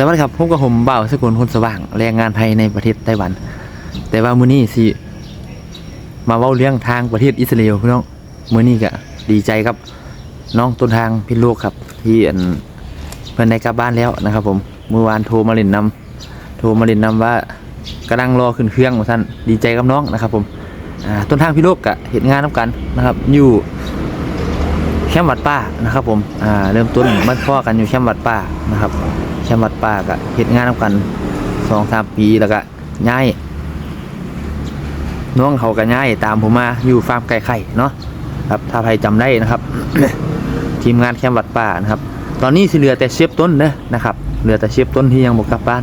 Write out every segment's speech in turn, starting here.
สวัสดีครับพบกับผมบ่าวสกุลคนสว่างแรงงานไทยในประเทศไต้หวัน แต่ว่ามื้อนี้สิมาเว้าเรื่องทางประเทศอิสราเอลพี่น้องมื้อนี้ก็ดีใจครับ น้องต้นทางพิษโลกครับ ที่อันเพิ่นได้กลับบ้านแล้วนะครับ ผมเมื่อวานโทรมาเล่นนำโทรมาเล่นนำว่ากำลังรอขึ้นเครื่องว่าท่านดีใจกับน้องนะครับ ผมต้นทางพิษโลกก็เห็นงานนํกันนะครับ อยู่ แคมป์วัดป่านะครับ ผมอ่าเริ่มต้นบ้านพ่อกันอยู่แคมป์วัดป่านะครับแคมป์วัดป่าก็เฮ็ดงานนำกันสองสามปีแล้วก็ย้ายน้องเขาก็ย้ายตามผมมาอยู่ฟาร์มไก่ไข่เนาะครับถ้าใครจำได้นะครับ ทีมงานแคมป์วัดป่านะครับ ตอนนี้สิเหลือแต่เชฟต้นเด้อนะครับเหลือแต่เชฟต้นที่ยังบ่กลับบ้าน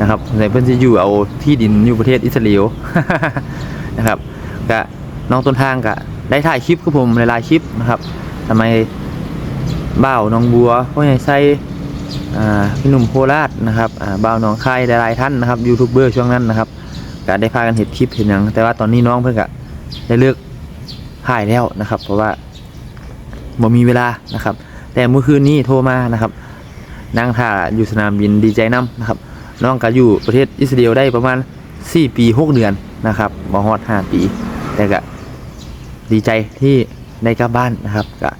นะครับในเพิ่อนสิอยู่เอาที่ดินอยู่ประเทศอิสราเอลนะครับก็น้องต้นทางก็ได้ถ่ายคลิปกับผมหลายๆคลิปนะครับ ทำไมบ่าวน้องบัวพ่อใหญ่ไส้อ่พี่หนุ่มโคราชนะครับอ่าบ่าวน้องคายหลายๆท่านนะครับยูทูบเบอร์ช่วงนั้นนะครับก็ได้พากันเห็นคลิปเห็นหยังแต่ว่าตอนนี้น้องเพิ่นก็ได้เลิกถ่ายแล้วนะครับ เพราะว่าบ่มีเวลานะครับ แต่เมื่อคืนนี้โทรมานะครับนั่งท่าอยู่สนามบินดีใจน้ำนะครับ น้องก็อยู่ประเทศอิสราเอลได้ประมาณ 4 ปี 6 เดือนนะครับบ่ฮอด 5 ปี แต่ก็ดีใจที่ ได้กลับบ้านนะครับก็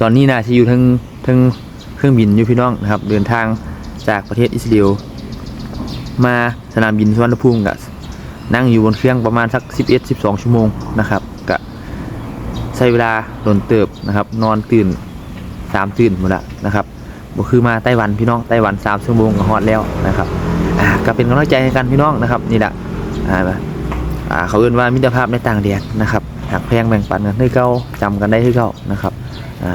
ตอนนี้นะที่อยู่ทั้งทั้งเครื่องบินอยู่พี่น้องนะครับ เดินทางจากประเทศอิสราเอลมาสนามบินสุวรรณภูมิก็นั่งอยู่บนเครื่องประมาณสัก 11-12 ชั่วโมงนะครับก็ใช้เวลาโดนเติบนะครับ นอนตื่น3ตื่นหมดละนะครับบ่คือมาไต้หวันพี่น้องไต้หวัน3ชั่วโมงก็ฮอดแล้วนะครับอ่าก็เป็นกำลังใจให้กันพี่น้องนะครับนี่แหละอ่าเขาเอื่นว่ามิตรภาพในต่างแดนนะครับ หักแพงแบ่งปันกันให้เก้าจำกันได้ให้เก้านะครับอ่า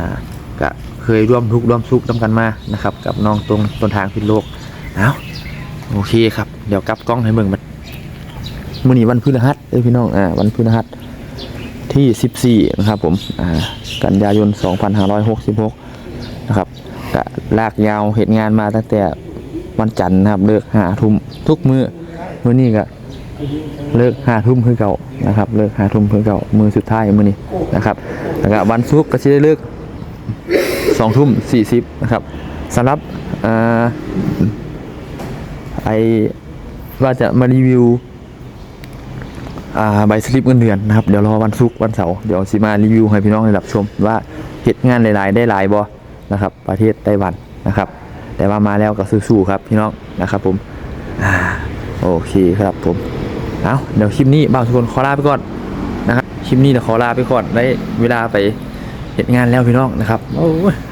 ก็เคยร่วมทุกข์ร่วมสุขนำกันมานะครับ กับน้องตรงต้นทางพิษโลกเอาโอเคครับเดี๋ยวกลับกล้องให้เบิ่งมันมื้อนี้วันพฤหัสเอ้พี่น้องอ่าวันพฤหัสที่ 14 นะครับผมอ่ากันยายน 2566 นะครับก็ลากยาวเหตุงานมาตั้งแต่วันจันทร์นะครับเลิกหาทุ่มทุกมือมื้อนี้ก็ เลิกห้าทุ่มคือเก่านะครับเลิกห้าทุ่มคือเก่ามือสุดท้ายมือนี้นะครับแล้วก็วันศุกร์ก็จะได้เลิกสองทุ่มสี่สิบนะครับสำหรับอ่าไอว่าจะมารีวิวอ่าใบสลิปเงินเดือนนะครับเดี๋ยวรอวันศุกร์วันเสาร์เดี๋ยวสิมารีวิวให้พี่น้องได้รับชมว่าเหตุงานหลายๆ ได้หลายบ่นะครับประเทศไต้หวันนะครับ แต่ว่ามาแล้วก็สู้ๆครับพี่น้องนะครับผมอโอเคครับผม เอาเดี๋ยวคลิปนี้บ่าวทุกคนขอลาไปก่อนนะครับคลิปนี้เดี๋ยวขอลาไปก่อนได้เวลาไปเหตุงานแล้วพี่น้องนะครับโอ้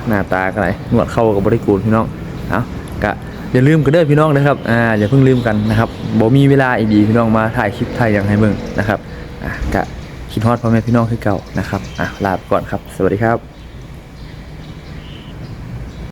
หน้าตากันไหนหนวดเข้ากับบริกูลพี่น้องเอากะอย่าลืมกันเด้อพี่น้องนะครับอ่าอย่าเพิ่งลืมกันนะครับบ่มีเวลาอีกดีพี่น้องมาถ่ายคลิปถ่ายอย่างให้เบิ่งนะครับอะกะคิดฮอดพ่อแม่พี่น้องคือเก่านะครับอะลาไปก่อนครับ สวัสดีครับ